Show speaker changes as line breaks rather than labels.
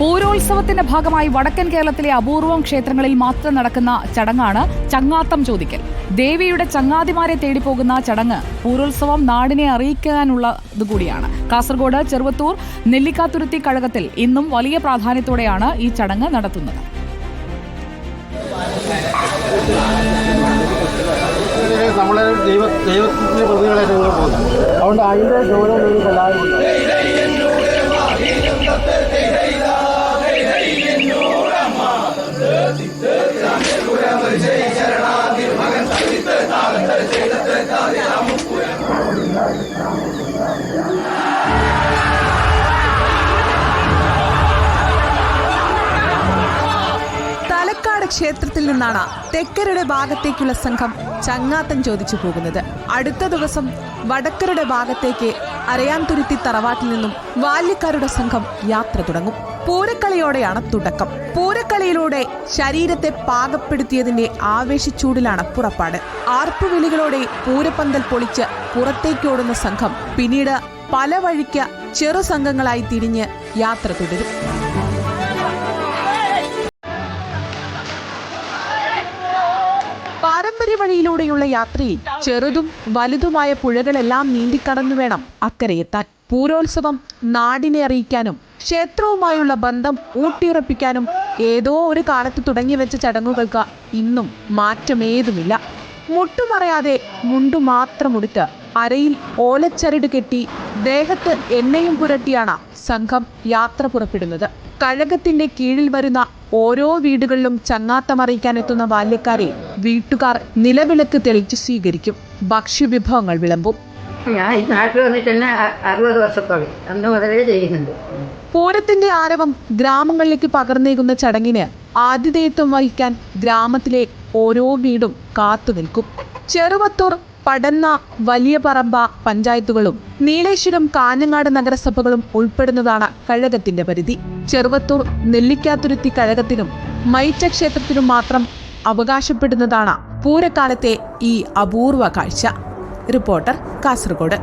പൂരോത്സവത്തിന്റെ ഭാഗമായി വടക്കൻ കേരളത്തിലെ അപൂർവം ക്ഷേത്രങ്ങളിൽ മാത്രം നടക്കുന്ന ചടങ്ങാണ് ചങ്ങാത്തം ചോദിക്കൽ. ദേവിയുടെ ചങ്ങാതിമാരെ തേടി പോകുന്ന ചടങ്ങ് പൂരോത്സവം നാടിനെ അറിയിക്കാനുള്ളത് കൂടിയാണ്. കാസർഗോഡ് ചെറുവത്തൂർ നെല്ലിക്കാത്തുരുത്തി കഴകത്തിൽ ഇന്നും വലിയ പ്രാധാന്യത്തോടെയാണ് ഈ ചടങ്ങ് നടത്തുന്നത്.
നമ്മളെ ദൈവ പ്രതികളെ അതുകൊണ്ട് അതിന്റെ എല്ലാവരും
ക്ഷേത്രത്തിൽ നിന്നാണ് തെക്കരുടെ ഭാഗത്തേക്കുള്ള സംഘം ചങ്ങാത്തം ചോദിച്ചു പോകുന്നത്. അടുത്ത ദിവസം വടക്കരുടെ ഭാഗത്തേക്ക് അരയാൻതുരുത്തി തറവാട്ടിൽ നിന്നും ബാല്യക്കാരുടെ സംഘം യാത്ര തുടങ്ങും. പൂരക്കളിയോടെയാണ് തുടക്കം. പൂരക്കളിയിലൂടെ ശരീരത്തെ പാകപ്പെടുത്തിയതിന്റെ ആവേശച്ചൂടിലാണ് പുറപ്പാട്. ആർപ്പുവിളികളോടെ പൂരപ്പന്തൽ പൊളിച്ച് പുറത്തേക്കോടുന്ന സംഘം പിന്നീട് പല വഴിക്ക് ചെറു സംഘങ്ങളായി തിരിഞ്ഞ് യാത്ര തുടരും. പാരമ്പര്യ വഴിയിലൂടെയുള്ള യാത്രയിൽ ചെറുതും വലുതുമായ പുഴകളെല്ലാം നീന്തിക്കടന്നു വേണം അക്കരയെത്താൻ പൂരോത്സവം നാടിനെ അറിയിക്കാനും ക്ഷേത്രവുമായുള്ള ബന്ധം ഊട്ടിയുറപ്പിക്കാനും ഏതോ ഒരു കാലത്ത് തുടങ്ങി വെച്ച ചടങ്ങുകൾക്ക് ഇന്നും മാറ്റമേതുമില്ല. മുട്ടുമറയാതെ മുണ്ടു മാത്രം ഉടുത്ത് അരയിൽ ഓലച്ചരട് കെട്ടി ദേഹത്ത് എണ്ണയും പുരട്ടിയാണ് സംഘം യാത്ര പുറപ്പെടുന്നത്. കഴകത്തിന്റെ കീഴിൽ വരുന്ന ഓരോ വീടുകളിലും ചങ്ങാത്തമറിയിക്കാൻ എത്തുന്ന ബാല്യക്കാരെ വീട്ടുകാർ നിലവിളക്ക് തെളിച്ച് സ്വീകരിക്കും. ഭക്ഷ്യവിഭവങ്ങൾ വിളമ്പും.
ഞാൻ ഈ നാട്ടിൽ വന്നിട്ട് അറുപത് വർഷത്തോളം. അന്ന് മുതലേ ചെയ്യുന്നുണ്ട്.
പൂരത്തിന്റെ ആരവം ഗ്രാമങ്ങളിലേക്ക് പകർന്നേകുന്ന ചടങ്ങിന് ആതിഥേയത്വം വഹിക്കാൻ ഗ്രാമത്തിലെ ഓരോ വീടും കാത്തു നിൽക്കും. ചെറുവത്തൂർ പടന്ന വലിയ പറമ്പ പഞ്ചായത്തുകളും നീലേശ്വരം കാഞ്ഞങ്ങാട് നഗരസഭകളും ഉൾപ്പെടുന്നതാണ് കഴകത്തിന്റെ പരിധി. ചെറുവത്തൂർ നെല്ലിക്കാത്തുരുത്തി കഴകത്തിനും മൈറ്റ ക്ഷേത്രത്തിനും മാത്രം അവകാശപ്പെടുന്നതാണ് പൂരക്കാലത്തെ ഈ അപൂർവ കാഴ്ച. റിപ്പോർട്ടർ കാസർഗോഡ്